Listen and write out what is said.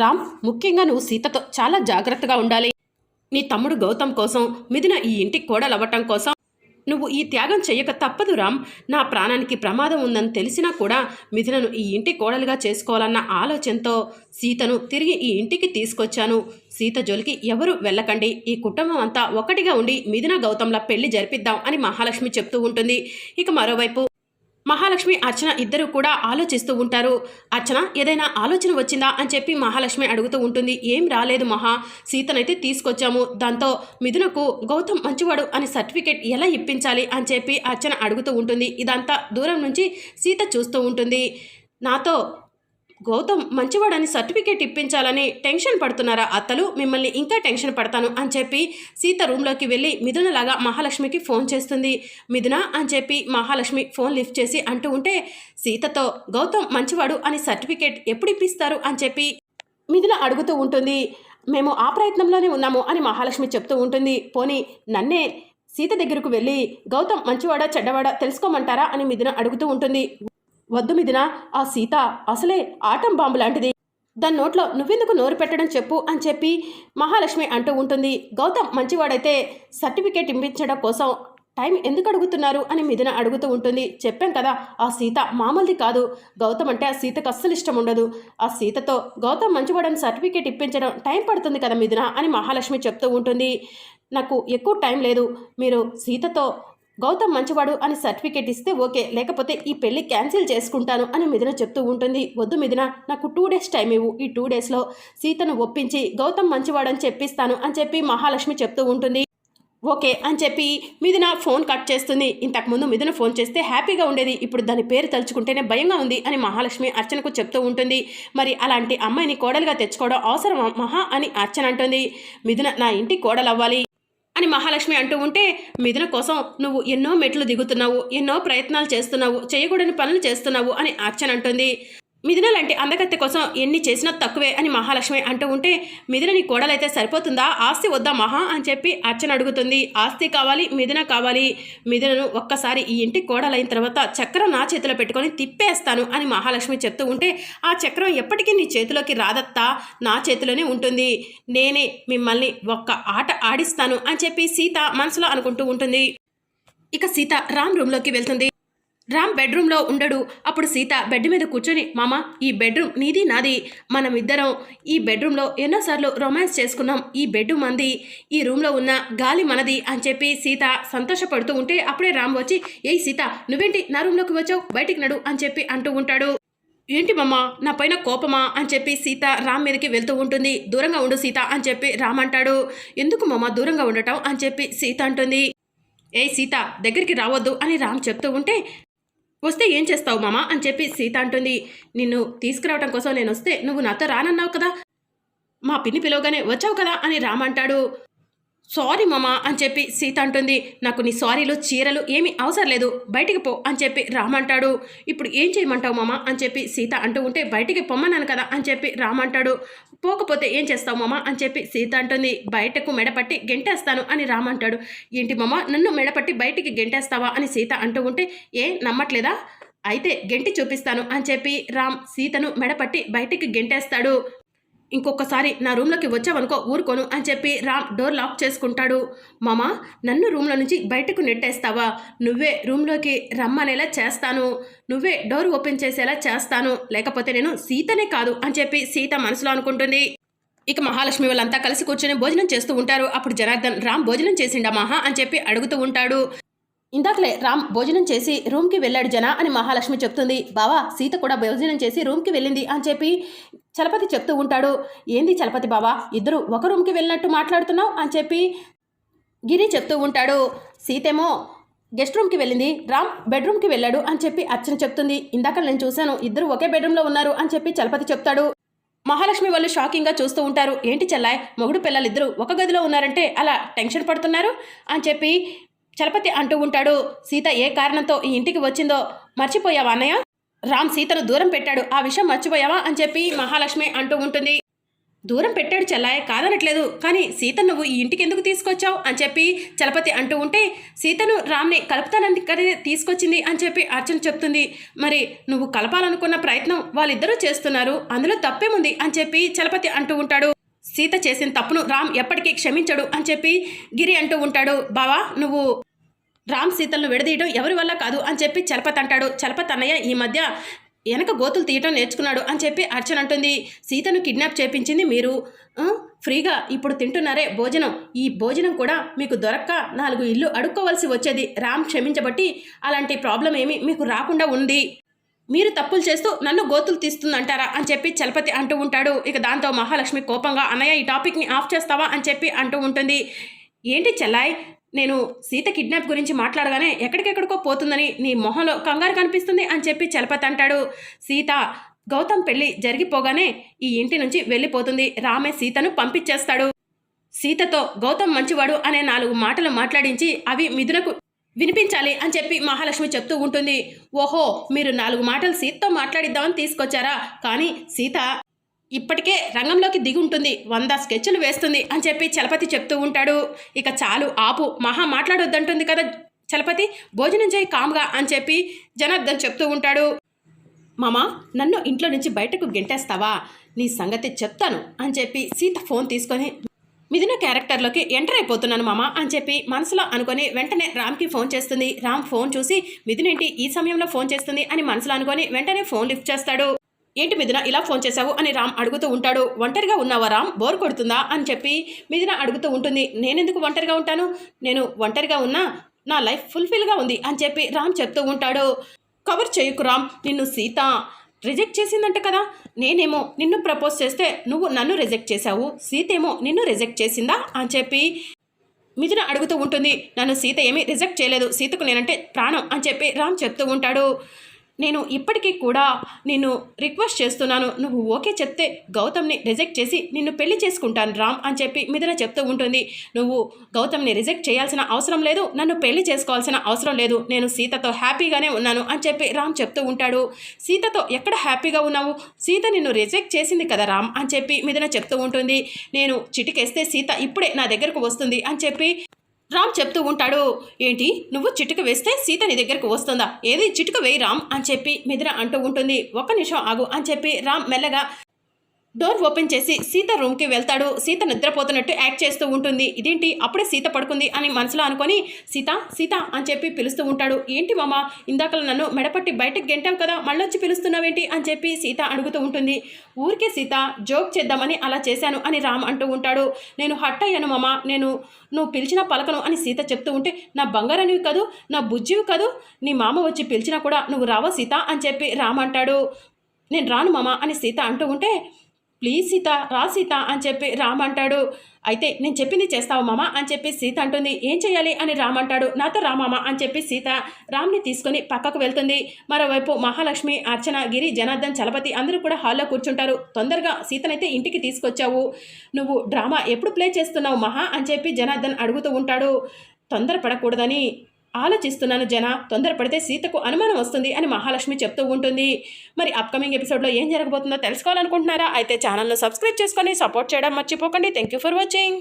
రామ్ ముఖ్యంగా నువ్వు సీతతో చాలా జాగ్రత్తగా ఉండాలి. నీ తమ్ముడు గౌతమ్ కోసం మిథున ఈ ఇంటికి కోడలవ్వటం కోసం నువ్వు ఈ త్యాగం చెయ్యక తప్పదు రామ్. నా ప్రాణానికి ప్రమాదం ఉందని తెలిసినా కూడా మిథునను ఈ ఇంటి కోడలుగా చేసుకోవాలన్న ఆలోచనతో సీతను తిరిగి ఈ ఇంటికి తీసుకొచ్చాను. సీత జోలికి ఎవరు వెళ్ళకండి. ఈ కుటుంబం అంతా ఒకటిగా ఉండి మిథున గౌతంల పెళ్ళి జరిపిద్దాం అని మహాలక్ష్మి చెప్తూ ఉంటుంది. ఇక మరోవైపు మహాలక్ష్మి అర్చన ఇద్దరు కూడా ఆలోచిస్తూ ఉంటారు. అర్చన ఏదైనా ఆలోచన వచ్చిందా అని చెప్పి మహాలక్ష్మి అడుగుతూ ఉంటుంది. ఏం రాలేదు మహా సీతనైతే తీసుకొచ్చాము. దాంతో మిథునకు గౌతమ్ మంచివాడు అని సర్టిఫికేట్ ఎలా ఇప్పించాలి? అని చెప్పి అర్చన అడుగుతూ ఉంటుంది. ఇదంతా దూరం నుంచి సీత చూస్తూ ఉంటుంది. నాతో గౌతమ్ మంచివాడని సర్టిఫికేట్ ఇప్పించాలని టెన్షన్ పడుతున్నారా అత్తలు? మిమ్మల్ని ఇంకా టెన్షన్ పడతాను అని చెప్పి సీత రూమ్లోకి వెళ్ళి మిథునలాగా మహాలక్ష్మికి ఫోన్ చేస్తుంది. మిథున అని చెప్పి మహాలక్ష్మి ఫోన్ లిఫ్ట్ చేసి అంటూ ఉంటే సీతతో గౌతమ్ మంచివాడు అని సర్టిఫికేట్ ఎప్పుడు ఇప్పిస్తారు? అని చెప్పి మిథున అడుగుతూ ఉంటుంది. మేము ఆ ప్రయత్నంలోనే ఉన్నాము అని మహాలక్ష్మి చెప్తూ ఉంటుంది. పోనీ నన్నే సీత దగ్గరకు వెళ్ళి గౌతమ్ మంచివాడా చెడ్డవాడా తెలుసుకోమంటారా? అని మిథున అడుగుతూ ఉంటుంది. వద్దు మిదిన ఆ సీత అసలే ఆటం బాంబు లాంటిది. దాని నోట్లో నువ్వెందుకు నోరు పెట్టడం చెప్పు అని చెప్పి మహాలక్ష్మి అంటూ ఉంటుంది. గౌతమ్ మంచివాడైతే సర్టిఫికేట్ ఇప్పించడం కోసం టైం ఎందుకు అడుగుతున్నారు అని మిథున అడుగుతూ ఉంటుంది. చెప్పాం కదా ఆ సీత మామూలుది కాదు. గౌతమ్ అంటే ఆ సీతకు అస్సలు ఇష్టం ఉండదు. ఆ సీతతో గౌతమ్ మంచివాడని సర్టిఫికేట్ ఇప్పించడం టైం పడుతుంది కదా మిథున అని మహాలక్ష్మి చెప్తూ ఉంటుంది. నాకు ఎక్కువ టైం లేదు. మీరు సీతతో గౌతమ్ మంచివాడు అని సర్టిఫికేట్ ఇస్తే ఓకే లేకపోతే ఈ పెళ్ళి క్యాన్సిల్ చేసుకుంటాను అని మిథున చెప్తూ ఉంటుంది. వద్దు మిథున నాకు టూ డేస్ టైం ఇవ్వు. ఈ టూ డేస్లో సీతను ఒప్పించి గౌతమ్ మంచివాడని చెప్పిస్తాను అని చెప్పి మహాలక్ష్మి చెప్తూ ఉంటుంది. ఓకే అని చెప్పి మిథున ఫోన్ కట్ చేస్తుంది. ఇంతకుముందు మిథున ఫోన్ చేస్తే హ్యాపీగా ఉండేది. ఇప్పుడు దాని పేరు తలుచుకుంటేనే భయంగా ఉంది అని మహాలక్ష్మి అర్చనకు చెప్తూ ఉంటుంది. మరి అలాంటి అమ్మాయిని కోడలుగా తెచ్చుకోవడం అవసరం మహా అని అర్చన అంటుంది. మిథున నా ఇంటి కోడలవ్వాలి. అని మహాలక్ష్మి అంటూ ఉంటే మిథున కోసం నువ్వు ఎన్నో మెట్లు దిగుతున్నావు ఎన్నో ప్రయత్నాలు చేస్తున్నావు చేయకూడని పనులు చేస్తున్నావు అని అర్చన అంటుంది మిథున లాంటి అందకత్తె కోసం ఎన్ని చేసినా తక్కువే అని మహాలక్ష్మి అంటూ ఉంటే మిథునని కోడలైతే సరిపోతుందా? ఆస్తి వద్దా మహా? అని చెప్పి అర్చన అడుగుతుంది. ఆస్తి కావాలి మిథున కావాలి. మిథునను ఒక్కసారి ఈ ఇంటి కోడలైన తర్వాత చక్రం నా చేతిలో పెట్టుకొని తిప్పేస్తాను అని మహాలక్ష్మి చెప్తూ ఉంటే ఆ చక్రం ఎప్పటికీ నీ చేతిలోకి రాదత్తా? నా చేతిలోనే ఉంటుంది. నేనే మిమ్మల్ని ఒక్క ఆట ఆడిస్తాను అని చెప్పి సీత మనసులో అనుకుంటూ ఉంటుంది. ఇక సీత రామ్ రూమ్లోకి వెళ్తుంది. రామ్ బెడ్రూమ్లో ఉండడు. అప్పుడు సీత బెడ్ మీద కూర్చొని మామ ఈ బెడ్రూమ్ నీది నాది. మనమిద్దరం ఈ బెడ్రూమ్లో ఎన్నోసార్లు రొమాన్స్ చేసుకున్నాం. ఈ బెడ్ మంది ఈ రూమ్లో ఉన్న గాలి మనది అని చెప్పి సీత సంతోషపడుతూ ఉంటే అప్పుడే రామ్ వచ్చి ఏయ్ సీత నువ్వేంటి నా రూమ్లోకి వచ్చావు? బయటికి నడు అని చెప్పి అంటూ ఉంటాడు. ఏంటి మమ్మ నా పైన కోపమా? అని చెప్పి సీత రామ్ మీదకి వెళ్తూ ఉంటుంది. దూరంగా ఉండు సీత అని చెప్పి రామ్ అంటాడు. ఎందుకు మమ్మ దూరంగా ఉండటం? అని చెప్పి సీత అంటుంది. ఏ సీత దగ్గరికి రావద్దు అని రామ్ చెప్తూ ఉంటే వస్తే ఏం చేస్తావు మామా అని చెప్పి సీత అంటుంది. నిన్ను తీసుకురావడం కోసం నేను వస్తే నువ్వు నాతో రానన్నావు కదా. మా పిన్ని పిలవగానే వచ్చావు కదా అని రామ్ అంటాడు. సారీ మామా అని చెప్పి సీత అంటుంది. నాకు నీ సారీలు చీరలు ఏమీ అవసరం లేదు. బయటికి పో అని చెప్పి రామ్ అంటాడు. ఇప్పుడు ఏం చేయమంటావు మామ అని చెప్పి సీత అంటూ ఉంటే బయటికి పొమ్మన్నాను కదా అని చెప్పి రామ్ అంటాడు. పోకపోతే ఏం చేస్తావు మామ అని చెప్పి సీత అంటుంది. బయటకు మెడపట్టి గెంటేస్తాను అని రామ్ అంటాడు. ఏంటి మామ నన్ను మెడపట్టి బయటికి గెంటేస్తావా అని సీత అంటూ ఉంటే ఏ నమ్మట్లేదా? అయితే గెంటి చూపిస్తాను అని చెప్పి రామ్ సీతను మెడపట్టి బయటికి గెంటేస్తాడు. ఇంకొకసారి నా రూమ్లోకి వచ్చావనుకో ఊరుకోను అని చెప్పి రామ్ డోర్ లాక్ చేసుకుంటాడు. మామా నన్ను రూమ్లో నుంచి బయటకు నెట్టేస్తావా? నువ్వే రూమ్లోకి రమ్మనేలా చేస్తాను. నువ్వే డోర్ ఓపెన్ చేసేలా చేస్తాను. లేకపోతే నేను సీతనే కాదు అని చెప్పి సీత మనసులో అనుకుంటుంది. ఇక మహాలక్ష్మి వాళ్ళంతా కలిసి కూర్చొని భోజనం చేస్తూ ఉంటారు. అప్పుడు జనార్దన్ రామ్ భోజనం చేసిండా మహా అని చెప్పి అడుగుతూ ఉంటాడు. ఇందాకలే రామ్ భోజనం చేసి రూమ్కి వెళ్ళాడు జన అని మహాలక్ష్మి చెప్తుంది. బావా సీత కూడా భోజనం చేసి రూమ్కి వెళ్ళింది అని చెప్పి చలపతి చెప్తూ ఉంటాడు. ఏంది చలపతి బావా ఇద్దరు ఒక రూమ్కి వెళ్ళినట్టు మాట్లాడుతున్నావు అని చెప్పి గిరి చెప్తూ ఉంటాడు. సీతేమో గెస్ట్ రూమ్కి వెళ్ళింది. రామ్ బెడ్రూమ్కి వెళ్ళాడు అని చెప్పి అర్చన చెప్తుంది. ఇందాక నేను చూశాను ఇద్దరు ఒకే బెడ్రూమ్లో ఉన్నారు అని చెప్పి చలపతి చెప్తాడు. మహాలక్ష్మి వాళ్ళు షాకింగ్గా చూస్తూ ఉంటారు. ఏంటి చెల్లాయ్ మొగుడు పిల్లలిద్దరూ ఒక గదిలో ఉన్నారంటే అలా టెన్షన్ పడుతున్నారు అని చెప్పి చలపతి అంటూ ఉంటాడు సీత ఏ కారణంతో ఈ ఇంటికి వచ్చిందో మర్చిపోయావా అన్నయ్య? రామ్ సీతను దూరం పెట్టాడు ఆ విషయం మర్చిపోయావా? అని చెప్పి మహాలక్ష్మి అంటూ ఉంటుంది. దూరం పెట్టాడు చెల్లాయ కాదనట్లేదు కానీ సీత నువ్వు ఈ ఇంటికి ఎందుకు తీసుకొచ్చావు? అని చెప్పి చలపతి అంటూ ఉంటే సీతను రామ్ని కలుపుతానని తీసుకొచ్చింది? అని చెప్పి అర్చన చెప్తుంది. మరి నువ్వు కలపాలనుకున్న ప్రయత్నం వాళ్ళిద్దరూ చేస్తున్నారు అందులో తప్పేముంది? అని చెప్పి చలపతి అంటూ ఉంటాడు. సీత చేసిన తప్పును రామ్ ఎప్పటికీ క్షమించడు అని చెప్పి గిరి అంటూ ఉంటాడు. బావా నువ్వు రామ్ సీతలను విడదీయడం ఎవరి వల్ల కాదు అని చెప్పి చలపత్ అంటాడు. చలపత్ అన్నయ్య ఈ మధ్య వెనక గోతులు తీయటం నేర్చుకున్నాడు అని చెప్పి అర్చన అంటుంది. సీతను కిడ్నాప్ చేపించింది మీరు. ఫ్రీగా ఇప్పుడు తింటున్నారే భోజనం. ఈ భోజనం కూడా మీకు దొరక్క నాలుగు ఇల్లు అడుక్కోవలసి వచ్చేది. రామ్ క్షమించబట్టి అలాంటి ప్రాబ్లం ఏమి మీకు రాకుండా ఉంది. మీరు తప్పులు చేస్తూ నన్ను గోతులు తీస్తుందంటారా అని చెప్పి చలపతి అంటూ ఉంటాడు. ఇక దాంతో మహాలక్ష్మి కోపంగా అన్నయ్య ఈ టాపిక్ని ఆఫ్ చేస్తావా? అని చెప్పి అంటూ ఉంటుంది. ఏంటి చెల్లాయ్ నేను సీత కిడ్నాప్ గురించి మాట్లాడగానే ఎక్కడికెక్కడికో పోతుందని నీ మొహంలో కంగారు కనిపిస్తుంది అని చెప్పి చలపతి అంటాడు. సీత గౌతమ్ పెళ్ళి జరిగిపోగానే ఈ ఇంటి నుంచి వెళ్ళిపోతుంది. రామే సీతను పంపించేస్తాడు. సీతతో గౌతమ్ మంచివాడు అనే నాలుగు మాటలు మాట్లాడించి అవి మిథునకు వినిపించాలి అని చెప్పి మహాలక్ష్మి చెప్తూ ఉంటుంది. ఓహో మీరు నాలుగు మాటలు సీతతో మాట్లాడిద్దామని తీసుకొచ్చారా? కానీ సీత ఇప్పటికే రంగంలోకి దిగి ఉంటుంది. వంద స్కెచ్లు వేస్తుంది అని చెప్పి చలపతి చెప్తూ ఉంటాడు. ఇక చాలు ఆపు మహా మాట్లాడొద్దంటుంది కదా చలపతి. భోజనం చేయి కామ్గా అని చెప్పి జనార్దన్ చెప్తూ ఉంటాడు. మామ నన్ను ఇంట్లో నుంచి బయటకు గెంటేస్తావా? నీ సంగతి చెప్తాను అని చెప్పి సీత ఫోన్ తీసుకొని మిథున క్యారెక్టర్లోకి ఎంటర్ అయిపోతున్నాను మామ అని చెప్పి మనసులో అనుకొని వెంటనే రామ్కి ఫోన్ చేస్తుంది. రామ్ ఫోన్ చూసి మిథున ఏంటి ఈ సమయంలో ఫోన్ చేస్తుంది? అని మనసులో అనుకొని వెంటనే ఫోన్ లిఫ్ట్ చేస్తాడు. ఏంటి మిథున ఇలా ఫోన్ చేశావు? అని రామ్ అడుగుతూ ఉంటాడు. ఒంటరిగా ఉన్నావా రామ్? బోర్ కొడుతుందా? అని చెప్పి మిథున అడుగుతూ ఉంటుంది. నేనెందుకు ఒంటరిగా ఉంటాను? నేను ఒంటరిగా ఉన్నా నా లైఫ్ ఫుల్ఫిల్గా ఉంది అని చెప్పి రామ్ చెప్తూ ఉంటాడు. కవర్ చేయకు రామ్ నిన్ను సీత రిజెక్ట్ చేసిందంట కదా. నేనేమో నిన్ను ప్రపోజ్ చేస్తే నువ్వు నన్ను రిజెక్ట్ చేశావు. సీత ఏమో నిన్ను రిజెక్ట్ చేసిందా అని చెప్పి మిథున అడుగుతూ ఉంటుంది. నన్ను సీత ఏమీ రిజెక్ట్ చేయలేదు. సీతకు నేనంటే ప్రాణం అని చెప్పి రామ్ చెప్తూ ఉంటాడు. నేను ఇప్పటికీ కూడా నిన్ను రిక్వెస్ట్ చేస్తున్నాను. నువ్వు ఓకే చెప్తే గౌతమ్ని రిజెక్ట్ చేసి నిన్ను పెళ్ళి చేసుకుంటాను రామ్ అని చెప్పి మిథున చెప్తూ ఉంటుంది. నువ్వు గౌతమ్ని రిజెక్ట్ చేయాల్సిన అవసరం లేదు. నన్ను పెళ్ళి చేసుకోవాల్సిన అవసరం లేదు. నేను సీతతో హ్యాపీగానే ఉన్నాను అని చెప్పి రామ్ చెప్తూ ఉంటాడు. సీతతో ఎక్కడ హ్యాపీగా ఉన్నావు? సీత నిన్ను రిజెక్ట్ చేసింది కదా రామ్ అని చెప్పి మిథున చెప్తూ ఉంటుంది. నేను చిటికేస్తే సీత ఇప్పుడే నా దగ్గరకు వస్తుంది అని చెప్పి రామ్ చెప్తూ ఉంటాడు. ఏంటి? నువ్వు చిటుక వేస్తే సీత నీ దగ్గరకు వస్తుందా? ఏది? చిటుక వేయి రామ్ అని చెప్పి మిథున అంటూ ఉంటుంది. ఒక్క నిమిషం ఆగు అని చెప్పి రామ్ మెల్లగా డోర్ ఓపెన్ చేసి సీత రూమ్కి వెళ్తాడు. సీత నిద్రపోతున్నట్టు యాక్ట్ చేస్తూ ఉంటుంది. ఇదేంటి? అప్పుడే సీత పడుకుంది అని మనసులో అనుకొని సీత సీత అని చెప్పి పిలుస్తూ ఉంటాడు. ఏంటి మామ? ఇందాక నన్ను మెడపట్టి బయటకు గెంటావు కదా మళ్ళొచ్చి పిలుస్తున్నావేంటి? అని చెప్పి సీత అడుగుతూ ఉంటుంది. ఊరికే సీత జోక్ చేద్దామని అలా చేశాను అని రామ్ అంటూ ఉంటాడు. నేను హట్ అయ్యాను మామ. నేను నువ్వు పిలిచిన పలకను అని సీత చెప్తూ ఉంటే నా బంగారనివి కదూ నా బుజ్జివి కదూ నీ మామ వచ్చి పిలిచినా కూడా నువ్వు రావా సీత? అని చెప్పి రామ్ అంటాడు. నేను రాను మామ అని సీత అంటూ ఉంటే ప్లీజ్ సీత రా సీత అని చెప్పి రామ్ అంటాడు. అయితే నేను చెప్పింది చేస్తావు మామ అని చెప్పి సీత అంటుంది. ఏం చేయాలి అని రామ్ అంటాడు. నాతో రామామ అని చెప్పి సీత రామ్ని తీసుకొని పక్కకు వెళ్తుంది. మరోవైపు మహాలక్ష్మి అర్చన గిరి జనార్దన్ చలపతి అందరూ కూడా హాల్లో కూర్చుంటారు. తొందరగా సీతనైతే ఇంటికి తీసుకొచ్చావు. నువ్వు డ్రామా ఎప్పుడు ప్లే చేస్తున్నావు మహా అని చెప్పి జనార్దన్ అడుగుతూ ఉంటాడు. తొందరపడకూడదని ఆలోచిస్తున్నాను జన తొందరపడితే సీతకు అనుమానం వస్తుంది అని మహాలక్ష్మి చెప్తూ ఉంటుంది. మరి అప్కమింగ్ ఎపిసోడ్లో ఏం జరగబోతుందో తెలుసుకోవాలనుకుంటున్నారా? అయితే ఛానల్ను సబ్స్క్రైబ్ చేసుకొని సపోర్ట్ చేయడం మర్చిపోకండి. Thank you for watching